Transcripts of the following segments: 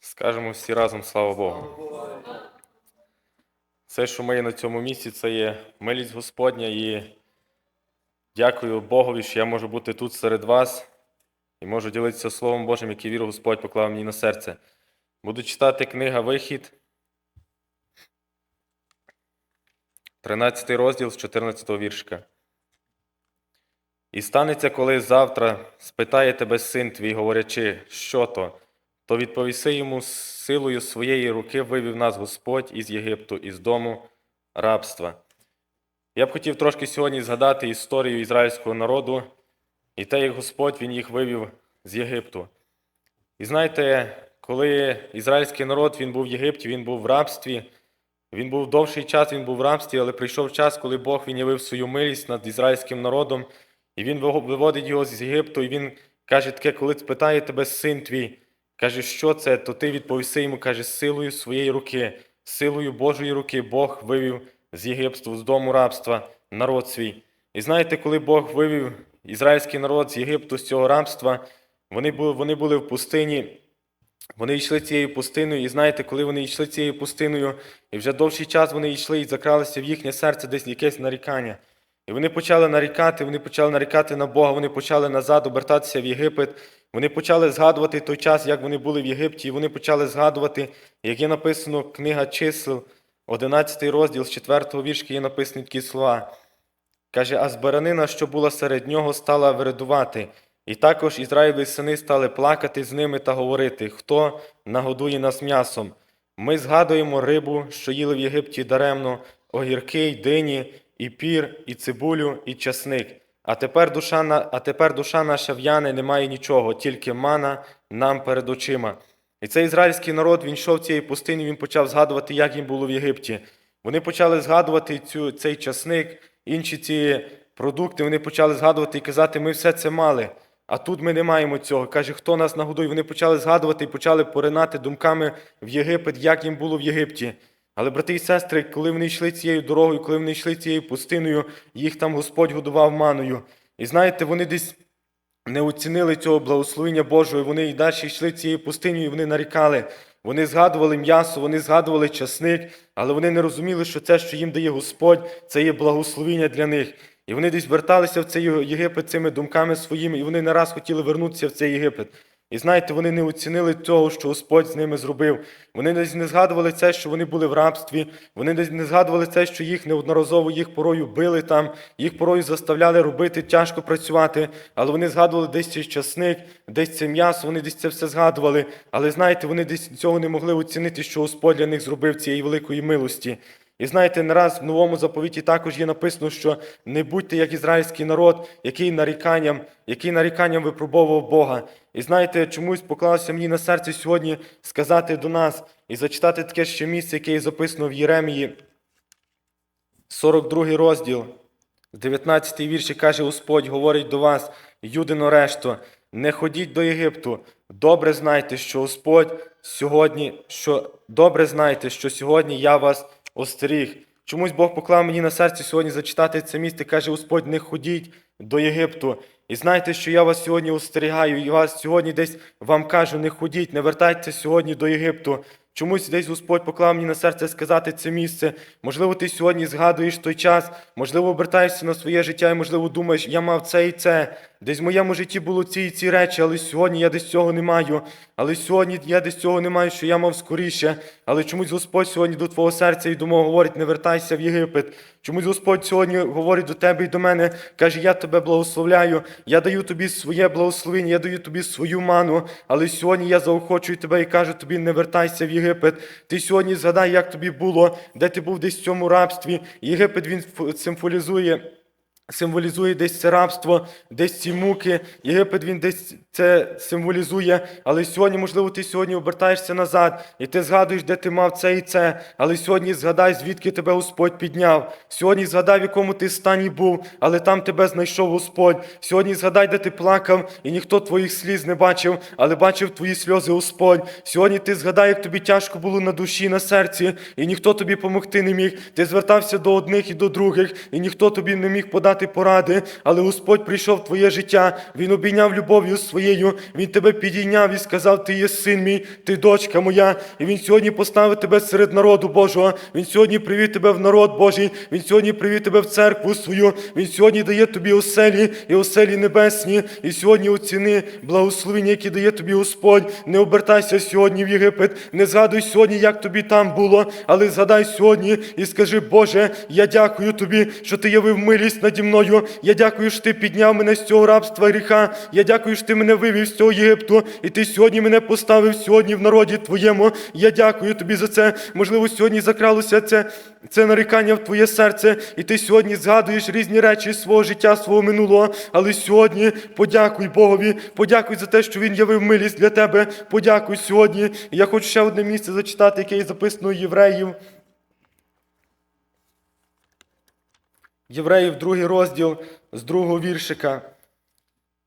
Скажемо всі разом слава Богу. Все, що ми є на цьому місці, це є милість Господня і дякую Богові, що я можу бути тут серед вас і можу ділитися Словом Божим, яке віру Господь поклав мені на серце. Буду читати книга Вихід, 13 розділ з 14 віршка. І станеться, коли завтра спитає тебе син твій, говорячи, що то, то відповіси йому силою своєї руки вивів нас Господь із Єгипту, із дому рабства. Я б хотів трошки сьогодні згадати історію ізраїльського народу і те, як Господь він їх вивів з Єгипту. І знаєте, коли ізраїльський народ він був в Єгипті, він був в рабстві, він був довший час, він був в рабстві, але прийшов час, коли Бог він явив свою милість над ізраїльським народом, і він виводить його з Єгипту, і він каже таке, коли спитає тебе син твій, каже, що це, то ти відповіси йому, каже, силою своєї руки, силою Божої руки Бог вивів з Єгипту, з дому рабства народ свій. І знаєте, коли Бог вивів ізраїльський народ з Єгипту, з цього рабства, вони були, вони були в пустині. Вони йшли цією пустиною, і знаєте, коли вони йшли цією пустиною, і вже довший час вони йшли і закралися в їхнє серце десь якесь нарікання. І вони почали нарікати, вони почали нарікати на Бога, вони почали назад обертатися в Єгипет. Вони почали згадувати той час, як вони були в Єгипті, і вони почали згадувати, як є написано книга чисел, 11 розділ з 4 віршки є написані такі слова. Каже, а збиранина, що була серед нього, стала вирадувати. І також Ізраїлеві сини стали плакати з ними та говорити, хто нагодує нас м'ясом. Ми згадуємо рибу, що їли в Єгипті даремно, огірки, й дині, і пір, і цибулю, і часник. А тепер душа, а тепер душа наша в'яне, немає нічого, тільки мана нам перед очима. І цей ізраїльський народ, він йшов цією пустиню, він почав згадувати, як їм було в Єгипті. Вони почали згадувати цю, цей часник, інші ці продукти, вони почали згадувати і казати, ми все це мали. А тут ми не маємо цього. Каже, хто нас нагодує? Вони почали згадувати і почали поринати думками в Єгипет, як їм було в Єгипті. Але, брати і сестри, коли вони йшли цією дорогою, коли вони йшли цією пустиною, їх там Господь годував маною. І знаєте, вони десь не оцінили цього благословення Божого, і вони і далі йшли цією пустиною, і вони нарікали. Вони згадували м'ясо, вони згадували часник, але вони не розуміли, що це, що їм дає Господь, це є благословення для них. І вони десь верталися в цей Єгипет цими думками своїми, і вони не раз хотіли вернутися в цей Єгипет. І знаєте, вони не оцінили того, що Господь з ними зробив. Вони десь не згадували це, що вони були в рабстві. Вони десь не згадували це, що їх неодноразово їх порою били там, їх порою заставляли робити, тяжко працювати. Але вони згадували десь цей часник, десь це м'ясо, вони десь це все згадували. Але знаєте, вони десь цього не могли оцінити, що Господь для них зробив цієї великої милості. І знаєте, не раз в новому заповіті також є написано, що не будьте як ізраїльський народ, який наріканням, який наріканням випробовував Бога. І знаєте, чомусь поклалося мені на серце сьогодні сказати до нас і зачитати таке ще місце, яке є записано в Єремії, 42 розділ, 19 вірші каже Господь, говорить до вас, юдино решто, не ходіть до Єгипту. Добре знайте, що Господь сьогодні, що добре знайте, що сьогодні я вас остеріг. Чомусь Бог поклав мені на серце сьогодні зачитати це місце, каже Господь, не ходіть до Єгипту. І знайте, що я вас сьогодні остерігаю, і вас сьогодні десь вам кажу, не ходіть, не вертайтеся сьогодні до Єгипту. Чомусь десь Господь поклав мені на серце сказати це місце. Можливо, ти сьогодні згадуєш той час, можливо, обертаєшся на своє життя і, можливо, думаєш, я мав це і це. Десь в моєму житті було ці і ці речі, але сьогодні я десь цього не маю. Але сьогодні я десь цього не маю, що я мав скоріше. Але чомусь Господь сьогодні до твого серця і до мого говорить, не вертайся в Єгипет. Чомусь Господь сьогодні говорить до тебе і до мене, каже, я тебе благословляю, я даю тобі своє благословення, я даю тобі свою ману. Але сьогодні я заохочую тебе і кажу тобі, не вертайся в Єгипет. Ти сьогодні згадай, як тобі було, де ти був десь в цьому рабстві. Єгипет він символізує. Символізує десь це рабство, десь ці муки. Єгипет він десь це символізує. Але сьогодні, можливо, ти сьогодні обертаєшся назад, і ти згадуєш, де ти мав це і це. Але сьогодні згадай, звідки тебе Господь підняв. Сьогодні згадай, в якому ти стані був, але там тебе знайшов Господь. Сьогодні згадай, де ти плакав, і ніхто твоїх сліз не бачив, але бачив твої сльози Господь. Сьогодні ти згадай, як тобі тяжко було на душі, на серці, і ніхто тобі помогти не міг. Ти звертався до одних і до других, і ніхто тобі не міг подати дати поради, але Господь прийшов в твоє життя, Він обійняв любов'ю своєю, Він тебе підійняв і сказав, ти є син мій, ти дочка моя. І Він сьогодні поставив тебе серед народу Божого. Він сьогодні привів тебе в народ Божий, Він сьогодні привів тебе в церкву свою, Він сьогодні дає тобі оселі і оселі небесні. І сьогодні оціни благословення, які дає тобі Господь. Не обертайся сьогодні в Єгипет, не згадуй сьогодні, як тобі там було, але згадай сьогодні і скажи, Боже, я дякую тобі, що ти явив милість наді мною. Я дякую, що ти підняв мене з цього рабства гріха. Я дякую, що ти мене вивів з цього Єгипту, і ти сьогодні мене поставив сьогодні в народі твоєму. Я дякую тобі за це. Можливо, сьогодні закралося це, це нарікання в твоє серце, і ти сьогодні згадуєш різні речі свого життя, свого минулого. Але сьогодні подякуй Богові, подякуй за те, що Він явив милість для тебе. Подякуй сьогодні. Я хочу ще одне місце зачитати, яке є записано євреїв. Євреїв, другий розділ з другого віршика.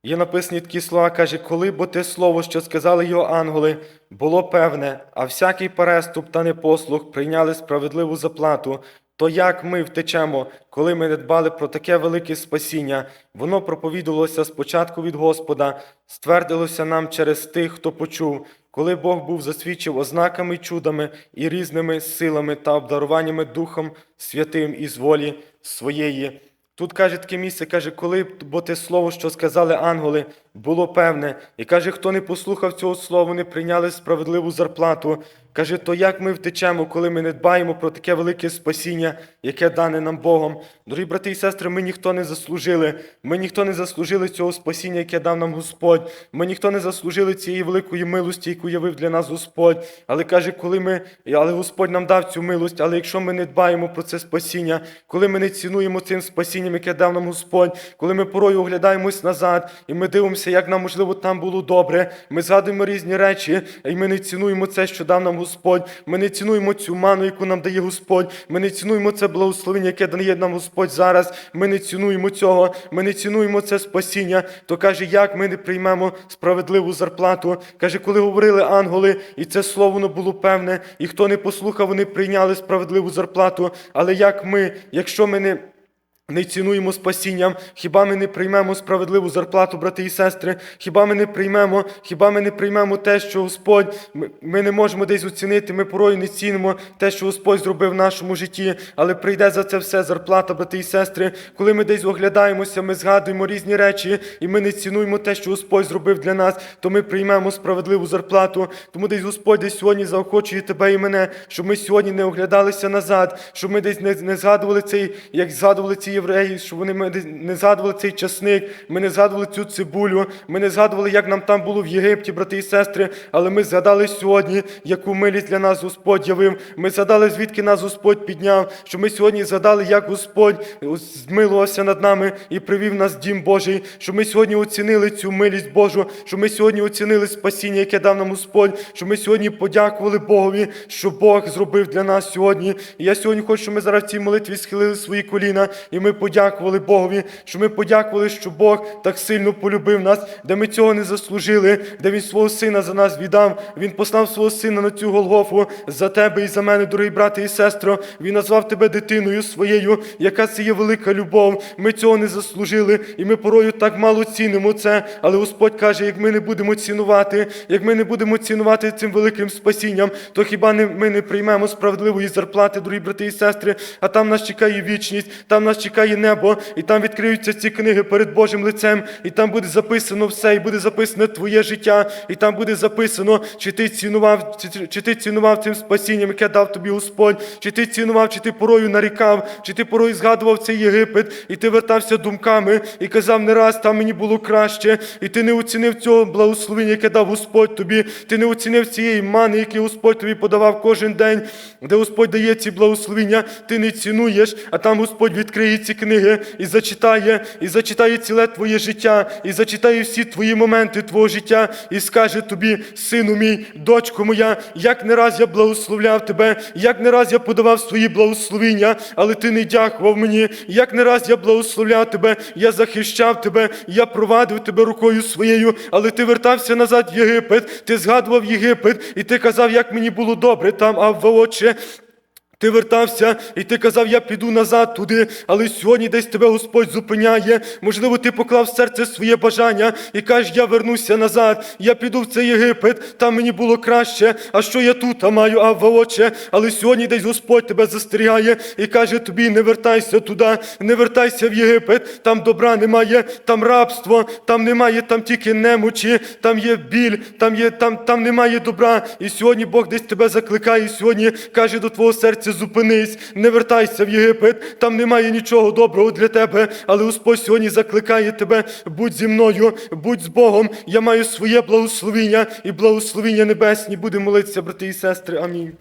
Є написані такі слова, каже, коли бо те слово, що сказали його ангели, було певне, а всякий переступ та непослух прийняли справедливу заплату, то як ми втечемо, коли ми не дбали про таке велике спасіння? Воно проповідувалося спочатку від Господа, ствердилося нам через тих, хто почув, коли Бог був засвідчив ознаками чудами і різними силами та обдаруваннями Духом Святим із волі своєї. Тут каже таке місце, каже, коли бо те слово, що сказали ангели, було певне, і каже, хто не послухав цього слова, не прийняли справедливу зарплату. Каже, то як ми втечемо, коли ми не дбаємо про таке велике спасіння, яке дане нам Богом. Дорогі брати і сестри, ми ніхто не заслужили. Ми ніхто не заслужили цього спасіння, яке дав нам Господь. Ми ніхто не заслужили цієї великої милості, яку явив для нас Господь. Але каже, коли ми, але Господь нам дав цю милость, але якщо ми не дбаємо про це спасіння, коли ми не цінуємо цим спасінням, яке дав нам Господь, коли ми порою оглядаємось назад, і ми дивимося, як нам можливо там було добре. Ми згадуємо різні речі, і ми не цінуємо це, що дав нам Господь. Ми не цінуємо цю ману, яку нам дає Господь. Ми не цінуємо це благословення, яке дає нам Господь зараз. Ми не цінуємо цього, ми не цінуємо це спасіння. То каже, як ми не приймемо справедливу зарплату. Каже, коли говорили ангели, і це слово воно було певне, і хто не послухав, вони прийняли справедливу зарплату. Але як ми, якщо ми не не цінуємо спасінням, хіба ми не приймемо справедливу зарплату, брати і сестри? Хіба ми не приймемо, хіба ми не приймемо те, що Господь, ми, не можемо десь оцінити, ми порою не цінимо те, що Господь зробив в нашому житті, але прийде за це все зарплата, брати і сестри. Коли ми десь оглядаємося, ми згадуємо різні речі, і ми не цінуємо те, що Господь зробив для нас, то ми приймемо справедливу зарплату. Тому десь Господь десь сьогодні заохочує тебе і мене, щоб ми сьогодні не оглядалися назад, щоб ми десь не згадували цей, як згадували ці євреї, щоб вони не згадували цей часник, ми не згадували цю цибулю, ми не згадували, як нам там було в Єгипті, брати і сестри, але ми згадали сьогодні, яку милість для нас Господь явив. Ми згадали, звідки нас Господь підняв, що ми сьогодні згадали, як Господь змилувався над нами і привів нас в дім Божий, що ми сьогодні оцінили цю милість Божу, що ми сьогодні оцінили спасіння, яке дав нам Господь, що ми сьогодні подякували Богові, що Бог зробив для нас сьогодні. І я сьогодні хочу, щоб ми зараз в цій молитві схилили свої коліна, і ми подякували Богові, що ми подякували, що Бог так сильно полюбив нас, де ми цього не заслужили, де Він свого сина за нас віддав. Він послав свого сина на цю Голгофу за тебе і за мене, дорогі брати і сестро. Він назвав тебе дитиною своєю, яка це є велика любов. Ми цього не заслужили, і ми порою так мало цінимо це. Але Господь каже, як ми не будемо цінувати, як ми не будемо цінувати цим великим спасінням, то хіба не ми не приймемо справедливої зарплати, дорогі брати і сестри, а там нас чекає вічність, там нас чекає небо, і там відкриються ці книги перед Божим лицем, і там буде записано все, і буде записано твоє життя, і там буде записано, чи ти цінував, чи, чи ти цінував цим спасінням, яке дав тобі Господь, чи ти цінував, чи ти порою нарікав, чи ти порою згадував цей Єгипет, і ти вертався думками і казав, не раз там мені було краще, і ти не оцінив цього благословення, яке дав Господь тобі, ти не оцінив цієї мани, яку Господь тобі подавав кожен день, де Господь дає ці благословення, ти не цінуєш, а там Господь відкриє ці книги і зачитає, і зачитає ціле твоє життя, і зачитає всі твої моменти твого життя, і скаже тобі, сину мій, дочко моя, як не раз я благословляв тебе, як не раз я подавав свої благословення, але ти не дякував мені, як не раз я благословляв тебе, я захищав тебе, я провадив тебе рукою своєю, але ти вертався назад в Єгипет, ти згадував Єгипет, і ти казав, як мені було добре там, а отче, ти вертався, і ти казав, я піду назад туди, але сьогодні десь тебе Господь зупиняє. Можливо, ти поклав в серце своє бажання і кажеш, я вернуся назад, я піду в цей Єгипет, там мені було краще. А що я тут а маю, а отче? Але сьогодні десь Господь тебе застерігає і каже тобі, не вертайся туди, не вертайся в Єгипет, там добра немає, там рабство, там немає, там тільки немочі, там є біль, там є, там, там немає добра. І сьогодні Бог десь тебе закликає, і сьогодні каже до твого серця, зупинись, не вертайся в Єгипет, там немає нічого доброго для тебе. Але Господь сьогодні закликає тебе, будь зі мною, будь з Богом. Я маю своє благословіння і благословіння небесні. Будемо молитися, брати і сестри. Амінь.